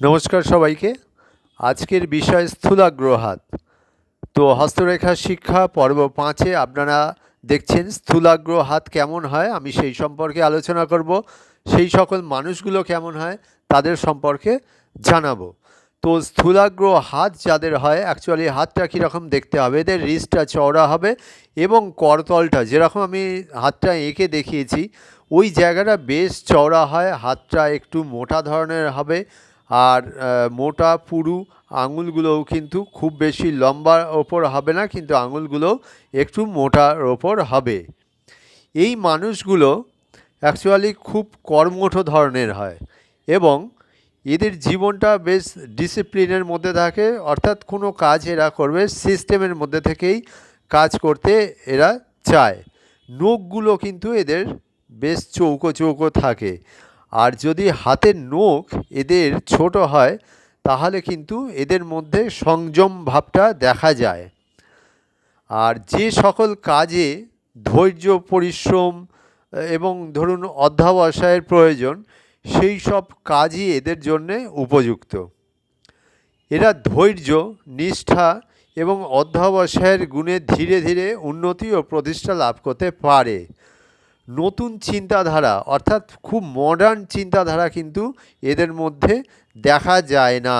নমস্কার সবাইকে। আজকের বিষয় স্থূলাগ্রহাত। তো হস্তরেখা শিক্ষা পর্ব পাঁচে আপনারা দেখছেন স্থূলাগ্র হাত কেমন হয়, আমি সেই সম্পর্কে আলোচনা করব। সেই সকল মানুষগুলো কেমন হয়, তাদের সম্পর্কে জানাব। তো স্থূলাগ্র হাত যাদের হয় অ্যাকচুয়ালি হাতটা কীরকম দেখতে হবে, এদের রিস্টটা চওড়া হবে এবং করতলটা, যেরকম আমি হাতটা এঁকে দেখিয়েছি, ওই জায়গাটা বেশ চওড়া হয়, হাতটা একটু মোটা ধরনের হবে আর মোটা, পুরু আঙুলগুলোও কিন্তু খুব বেশি লম্বার ওপর হবে না, কিন্তু আঙুলগুলো একটু মোটার ওপর হবে। এই মানুষগুলো অ্যাকচুয়ালি খুব কর্মঠ ধরনের হয় এবং এদের জীবনটা বেশ ডিসিপ্লিনের মধ্যে থাকে, অর্থাৎ কোনো কাজ এরা করবে সিস্টেমের মধ্যে থেকেই কাজ করতে এরা চায়। নখগুলো কিন্তু এদের বেশ চৌকো চৌকো থাকে। আর যদি হাতের নখ এদের ছোট হয়, তাহলে কিন্তু এদের মধ্যে সংযম ভাবটা দেখা যায়। আর যে সকল কাজে ধৈর্য, পরিশ্রম এবং ধরুন অধ্যাবসায়ের প্রয়োজন, সেই সব কাজই এদের জন্যে উপযুক্ত। এরা ধৈর্য, নিষ্ঠা এবং অধ্যাবসায়ের গুণে ধীরে ধীরে উন্নতি ও প্রতিষ্ঠা লাভ করতে পারে। নতুন চিন্তাধারা, অর্থাৎ খুব মডার্ন চিন্তাধারা কিন্তু এদের মধ্যে দেখা যায় না।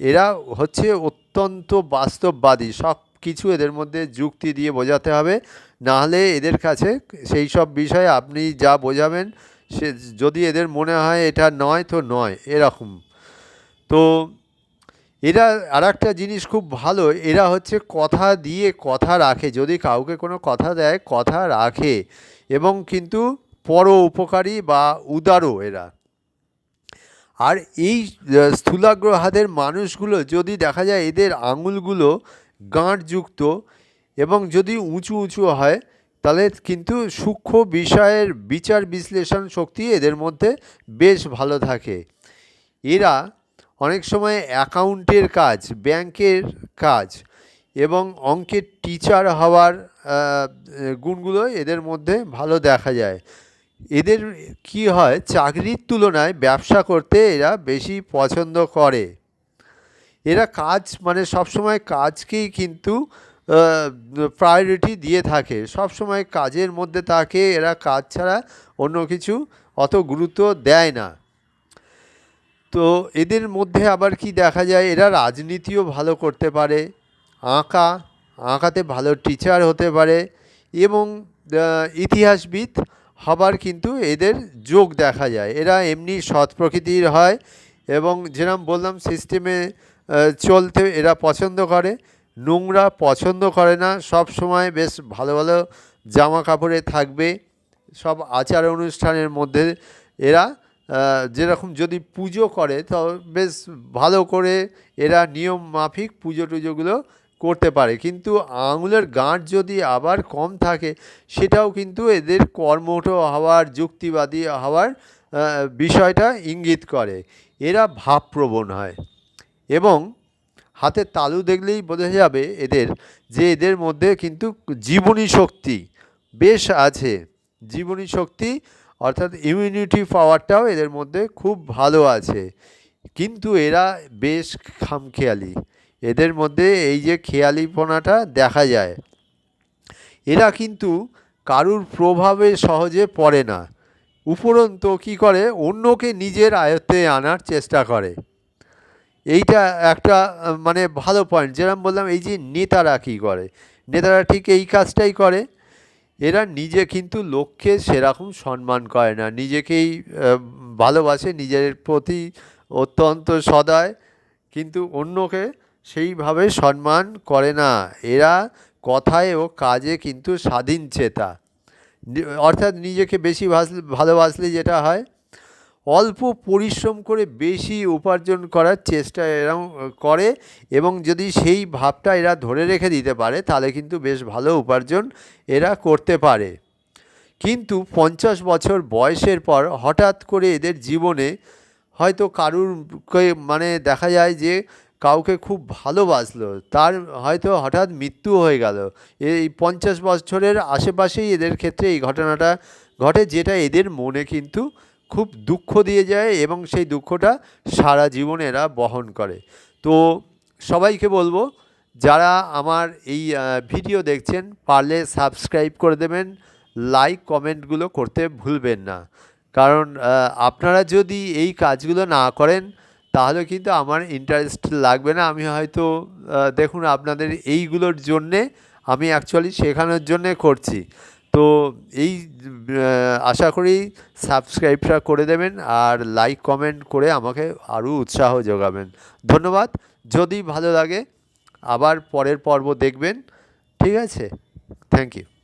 এরা হচ্ছে অত্যন্ত বাস্তববাদী সব কিছু এদের মধ্যে যুক্তি দিয়ে বোঝাতে হবে। নাহলে এদের কাছে সেই সব বিষয়ে আপনি যা বোঝাবেন, সে যদি এদের মনে হয় এটা নয়, তো নয়, এরকম। তো এরা আর একটা জিনিস খুব ভালো, এরা হচ্ছে কথা দিয়ে কথা রাখে, যদি কাউকে কোনো কথা দেয়, কথা রাখে এবং কিন্তু পর উপকারী বা উদারও এরা। আর এই স্থূলাগ্র হাতের মানুষগুলো যদি দেখা যায় এদের আঙুলগুলো গাঁটযুক্ত এবং যদি উঁচু উঁচু হয়, তাহলে কিন্তু সূক্ষ্ম বিষয়ের বিচার বিশ্লেষণ শক্তি এদের মধ্যে বেশ ভালো থাকে। এরা অনেক সময় অ্যাকাউন্টের কাজ, ব্যাংকের কাজ এবং অঙ্কের টিচার হওয়ার গুণগুলো এদের মধ্যে ভালো দেখা যায়। এদের কি হয়, চাকরির তুলনায় ব্যবসা করতে এরা বেশি পছন্দ করে। এরা কাজ মানে সবসময় কাজকেই কিন্তু প্রায়োরিটি দিয়ে থাকে। সবসময় কাজের মধ্যে থাকে, এরা কাজ ছাড়া অন্য কিছু অত গুরুত্ব দেয় না। তো এদের মধ্যে আবার কি দেখা যায়? এরা রাজনীতিও ভালো করতে পারে, আঁকা, আঁকাতে ভালো টিচার হতে পারে এবং ইতিহাসবিদ হবার কিন্তু এদের যোগ দেখা যায়। এরা এমনি সৎ প্রকৃতির হয় এবং যেরকম বললাম সিস্টেমে চলতে এরা পছন্দ করে, নোংরা পছন্দ করে না, সব সময় বেশ ভালো ভালো জামা কাপড়ে থাকবে, সব আচার অনুষ্ঠানের মধ্যে এরা যেরকম যদি পুজো করে, তো বেশ ভালো করে এরা নিয়ম মাফিক পুজো টুজোগুলো করতে পারে। কিন্তু আঙুলের গাঁট যদি আবার কম থাকে, সেটাও কিন্তু এদের কর্মঠ হওয়ার, যুক্তিবাদী হওয়ার বিষয়টা ইঙ্গিত করে। এরা ভাবপ্রবণ হয় এবং হাতের তালু দেখলেই বোঝা যাবে এদের যে এদের মধ্যে কিন্তু জীবনী শক্তি বেশ আছে। জীবনী শক্তি অর্থাৎ ইমিউনিটি পাওয়ারটাও এদের মধ্যে খুব ভালো আছে। কিন্তু এরা বেশ খামখেয়ালি। এদের মধ্যে এই যে খেয়ালিপনাটা দেখা যায়। এরা কিন্তু কারুর প্রভাবে সহজে পড়ে না। উপরন্ত কি করে? অন্যকে নিজের আয়ত্তে আনার চেষ্টা করে। এইটা একটা মানে ভালো পয়েন্ট যেরকম বললাম, এই যে নেতারা কী করে? নেতারা ঠিক এই কাজটাই করে। এরা নিজে কিন্তু লোককে সেরকম সম্মান করে না। নিজেকেই ভালোবাসে, নিজের প্রতি অত্যন্ত সদায়, কিন্তু অন্যকে সেইভাবে সম্মান করে না। এরা কথায় ও কাজে কিন্তু স্বাধীন চেতা। অর্থাৎ নিজেকে বেশি ভাস- ভালোবাসলে যেটা হয় অল্প পরিশ্রম করে বেশি উপার্জন করার চেষ্টা এরম করে এবং যদি সেই ভাবটা এরা ধরে রেখে দিতে পারে, তাহলে কিন্তু বেশ ভালো উপার্জন এরা করতে পারে। কিন্তু পঞ্চাশ বছর বয়সের পর হঠাৎ করে এদের জীবনে হয়তো কারুর কে- মানে দেখা যায় যে কাউকে খুব ভালোবাসলো, তার হয়তো হঠাৎ মৃত্যু হয়ে গেল। এই পঞ্চাশ বছরের আশেপাশেই এদের ক্ষেত্রে এই ঘটনাটা ঘটে, যেটা এদের মনে কিন্তু খুব দুঃখ দিয়ে যায় এবং সেই দুঃখটা সারা জীবন এরা বহন করে। তো সবাইকে বলব, যারা আমার এই ভিডিও দেখছেন, পারলে সাবস্ক্রাইব করে দেবেন, লাইক কমেন্টগুলো করতে ভুলবেন না। কারণ আপনারা যদি এই কাজগুলো না করেন, তাহলে কিন্তু আমার ইন্টারেস্ট লাগবে না। আমি হয়তো দেখুন আপনাদের এইগুলোর জন্যে আমি অ্যাকচুয়ালি শেখানোর জন্যে করছি। তো এই আশা করি সাবস্ক্রাইবটা করে দেবেন আর লাইক, কমেন্ট করে আমাকে আরও উৎসাহ যোগাবেন। ধন্যবাদ। যদি ভালো লাগে, আবার পরের পর্ব দেখবেন। ঠিক আছে? Thank you